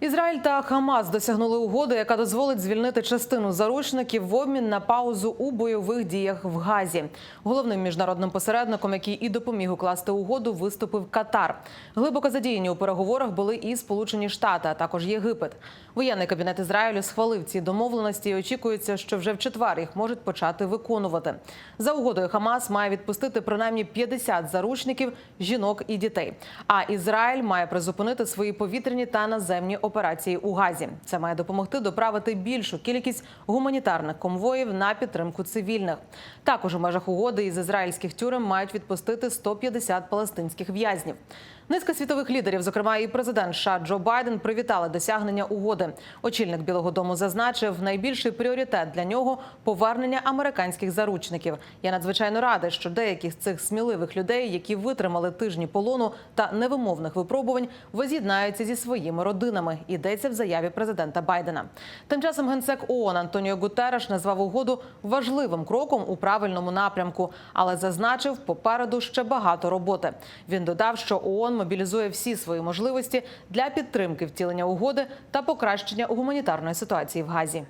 Ізраїль та Хамас досягнули угоди, яка дозволить звільнити частину заручників в обмін на паузу у бойових діях в Газі. Головним міжнародним посередником, який і допоміг укласти угоду, виступив Катар. Глибоко задіяні у переговорах були і Сполучені Штати, а також Єгипет. Воєнний кабінет Ізраїлю схвалив ці домовленості і очікується, що вже в четвер їх можуть почати виконувати. За угодою Хамас має відпустити принаймні 50 заручників, жінок і дітей. А Ізраїль має призупинити свої повітряні та наземні операції у Газі. Це має допомогти доправити більшу кількість гуманітарних конвоїв на підтримку цивільних. Також у межах угоди із ізраїльських тюрем мають відпустити 150 палестинських в'язнів. Низка світових лідерів, зокрема і президент США Джо Байден, привітали досягнення угоди. Очільник Білого Дому зазначив, найбільший пріоритет для нього повернення американських заручників. Я надзвичайно радий, що деякі з цих сміливих людей, які витримали тижні полону та невимовних випробувань, воз'єднаються зі своїми родинами. Йдеться в заяві президента Байдена. Тим часом генсек ООН Антоніо Гутереш назвав угоду важливим кроком у правильному напрямку, але зазначив, попереду ще багато роботи. Він додав, що ООН мобілізує всі свої можливості для підтримки втілення угоди та покращення гуманітарної ситуації в Газі.